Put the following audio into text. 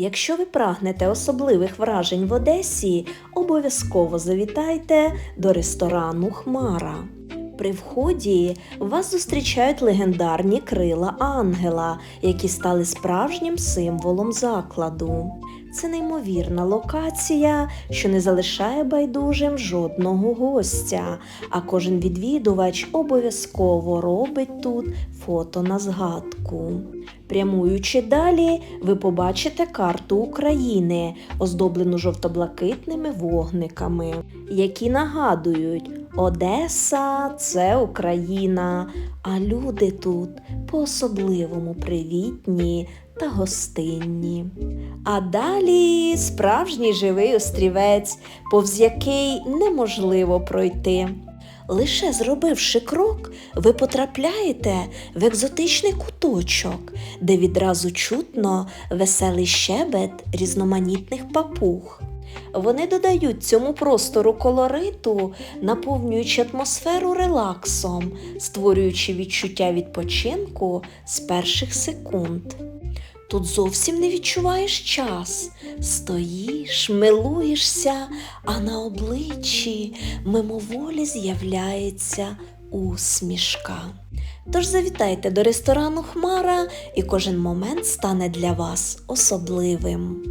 Якщо ви прагнете особливих вражень в Одесі, обов'язково завітайте до ресторану Хмара. При вході вас зустрічають легендарні крила ангела, які стали справжнім символом закладу. Це неймовірна локація, що не залишає байдужим жодного гостя, а кожен відвідувач обов'язково робить тут фото на згадку. Прямуючи далі, ви побачите карту України, оздоблену жовто-блакитними вогниками, які нагадують, Одеса це Україна, а люди тут по-особливому привітні та гостинні. А далі справжній живий острівець, повз який неможливо пройти. Лише зробивши крок, ви потрапляєте в екзотичний куточок, де відразу чутно веселий щебет різноманітних папуг. Вони додають цьому простору колориту, наповнюючи атмосферу релаксом, створюючи відчуття відпочинку з перших секунд. Тут зовсім не відчуваєш час. Стоїш, милуєшся, а на обличчі мимоволі з'являється усмішка. Тож завітайте до ресторану Хмара, і кожен момент стане для вас особливим.